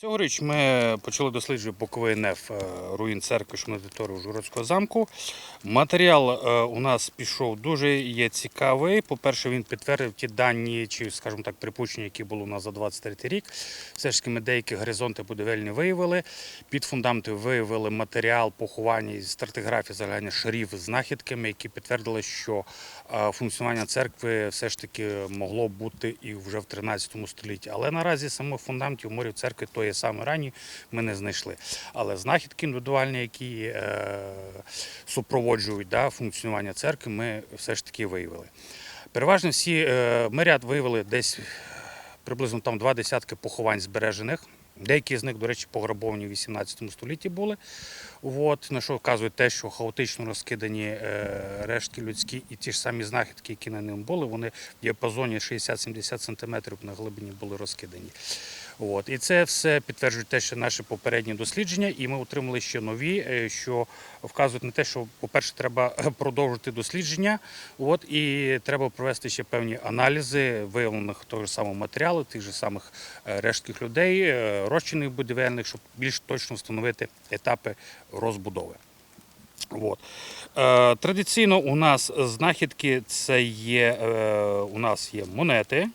Цьогоріч ми почали досліджувати боковий неф е, руїн церкви Шмедитори Ужгородського замку. Матеріал е, у нас пішов дуже є цікавий. По-перше, він підтвердив ті дані, чи, скажімо так, припущення, які були у нас за 23 рік. Все ж таки ми деякі горизонти будівельні виявили. Під фундаменти виявили матеріал поховання стратиграфії загальних шарів з знахідками, які підтвердили, що е, функціонування церкви все ж таки могло бути і вже в 13 столітті. Але наразі самих фундаментів морів церкви тої саме ранні ми не знайшли. Але знахідки індивідуальні, які е, супроводжують да, функціонування церкви, ми все ж таки виявили. Переважно всі е, ми ряд виявили десь приблизно там два десятки поховань збережених. Деякі з них, до речі, пограбовані в 18 столітті були. От, на що вказує те, що хаотично розкидані е, рештки людські і ті ж самі знахідки, які на ньому були, вони в діапазоні 60-70 см на глибині були розкидані. От. І це все підтверджує те, що наші попередні дослідження, і ми отримали ще нові, е, що вказують на те, що, по-перше, треба продовжити дослідження, от, і треба провести ще певні аналізи виявлених того ж самого матеріалу, тих же самих е, рештків людей, е, розчинів будівельних, щоб більш точно встановити етапи розбудови. От. Традиційно у нас знахідки це є, у нас є монети.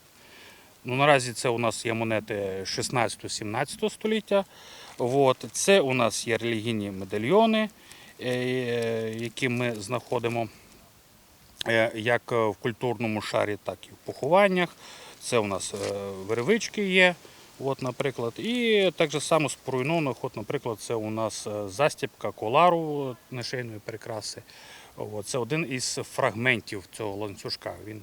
Ну, наразі це у нас є монети 16-17 століття. От. Це у нас є релігійні медальйони, е, які ми знаходимо е, як в культурному шарі, так і в похованнях. Це у нас е, веревички є. От, наприклад, і так же само з от, наприклад, це у нас застібка колару нешейної прикраси. От, це один із фрагментів цього ланцюжка. Він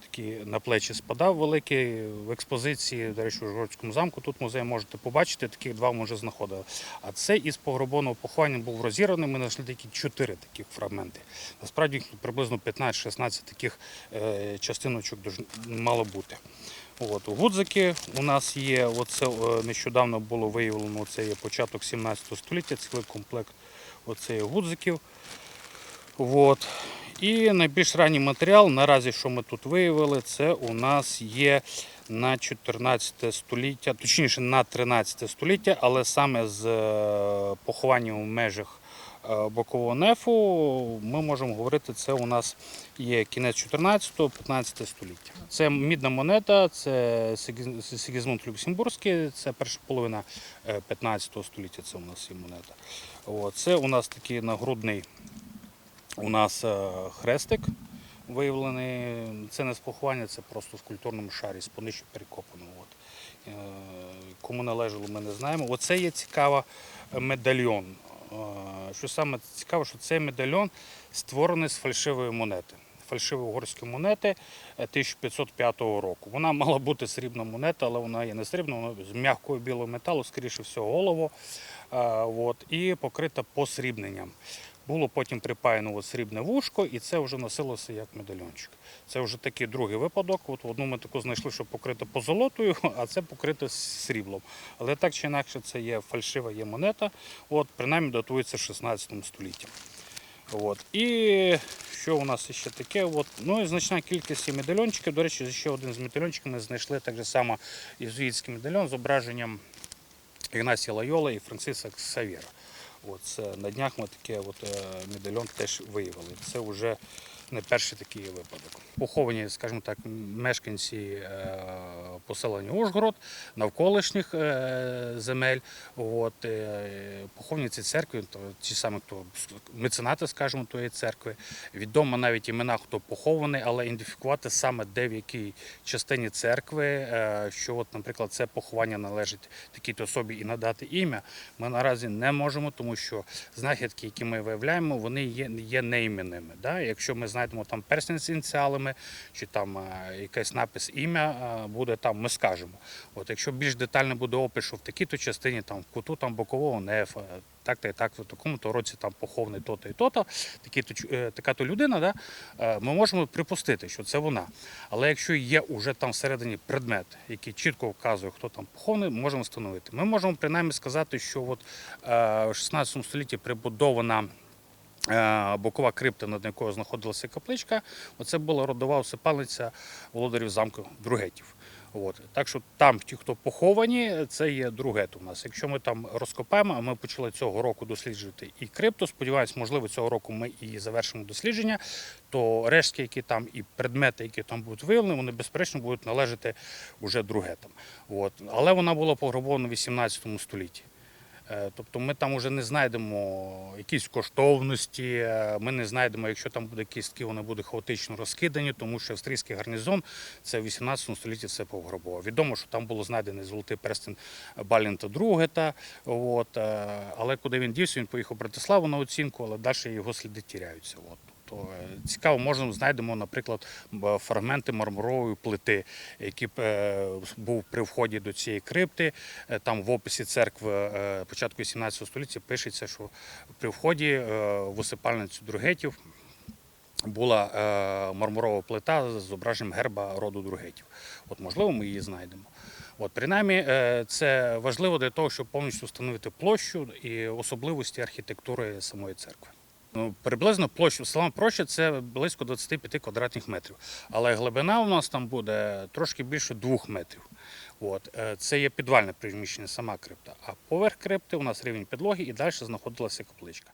такий на плечі спадав великий в експозиції, до речі, у Жгородському замку. Тут музей можете побачити, таких два ми вже знаходили. А це із пограбованого поховання був розірваний. Ми знайшли такі чотири таких фрагменти. Насправді їх приблизно 15-16 таких е, частиночок мало бути. От, гудзики у нас є. Оце е, нещодавно було виявлено. Це є початок 17 століття, цілий комплект оце є гудзиків. От. І найбільш ранній матеріал, наразі, що ми тут виявили, це у нас є на 14 століття, точніше на 13 століття, але саме з е, похованням в межах е, бокового нефу ми можемо говорити, це у нас є кінець 14-15 століття. Це мідна монета, це Сигізмунд Люксембурзький, це перша половина е, 15 століття. Це у нас є монета. Це у нас такий нагрудний у нас е, хрестик виявлений. Це не з поховання, це просто в культурному шарі, з понижче перекопано. Е, Кому належало, ми не знаємо. Оце є цікава медальйон. Е, Що саме цікаво, що цей медальйон створений з фальшивої монети. Фальшивої угорської монети е, 1505 року. Вона мала бути срібна монета, але вона є не срібна, вона з м'якого білого металу, скоріше всього, голову. От, і покрита посрібненням. Було потім припаяно от срібне вушко, і це вже носилося як медальйончик. Це вже такий другий випадок. От одну ми таку знайшли, що покрито позолотою, а це покрито сріблом. Але так чи інакше, це є фальшива є монета. От, принаймні датується 16 століттям. От. І що у нас ще таке? От. Ну і значна кількість є медальйончиків. До речі, ще один з медальйончиків ми знайшли так же само єзуїтський медальйон з зображенням Ігнасія Лайола і Франциса Ксавєра. От на днях ми таке от, медальон теж виявили. Це вже не перший такий випадок. Поховані, скажімо так, мешканці е, поселення Ужгород, навколишніх е, земель. От, е, поховані ці церкви, то ті самі хто меценати, скажімо, тої церкви. Відомо навіть імена, хто похований, але ідентифікувати саме де в якій частині церкви, що, от, наприклад, це поховання належить такій-то особі і надати ім'я, ми наразі не можемо, тому що знахідки, які ми виявляємо, вони є, є неіменними. Да? Якщо ми знайдемо там перстень з ініціалами, чи там е, якийсь напис ім'я е, буде там, ми скажемо. От, якщо більш детально буде опис, що в такій-то частині, там, в куту там, бокового нефа, так-то і так, в такому-то році там похований то-то і то-то, е, така-то людина, да? е, ми можемо припустити, що це вона. Але якщо є уже там всередині предмет, який чітко вказує, хто там похований, можемо встановити. Ми можемо принаймні сказати, що от, е, в 16 столітті прибудована е, бокова крипта, над якою знаходилася капличка, оце була родова усипальниця володарів замку Другетів. От. Так що там ті, хто поховані, це є другет у нас. Якщо ми там розкопаємо, а ми почали цього року досліджувати і крипто, сподіваюсь, можливо, цього року ми і завершимо дослідження, то рештки, які там, і предмети, які там будуть виявлені, вони безперечно будуть належати вже другетам. От. Але вона була пограбована в 18 столітті. Е, Тобто ми там вже не знайдемо якісь коштовності, е, ми не знайдемо, якщо там буде кістки, вони будуть хаотично розкидані, тому що австрійський гарнізон це в 18 столітті це пограбував. Відомо, що там було знайдений золотий перстень Балінта Другета, от, е, але куди він дівся, він поїхав в Братиславу на оцінку, але далі його сліди тіряються. От. То е, цікаво, можна знайдемо, наприклад, фрагменти мармурової плити, які е, був при вході до цієї крипти. Е, Там в описі церкви початку 18 століття пишеться, що при вході в усипальницю другетів була мармурова плита з зображенням герба роду другетів. От можливо, ми її знайдемо. От, принаймні, е, це важливо для того, щоб повністю встановити площу і особливості архітектури самої церкви. Ну, приблизно площа сама площа це близько 25 квадратних метрів. Але глибина у нас там буде трошки більше 2 метрів. От. е, Це є підвальне приміщення, сама крипта. А поверх крипти у нас рівень підлоги і далі знаходилася капличка.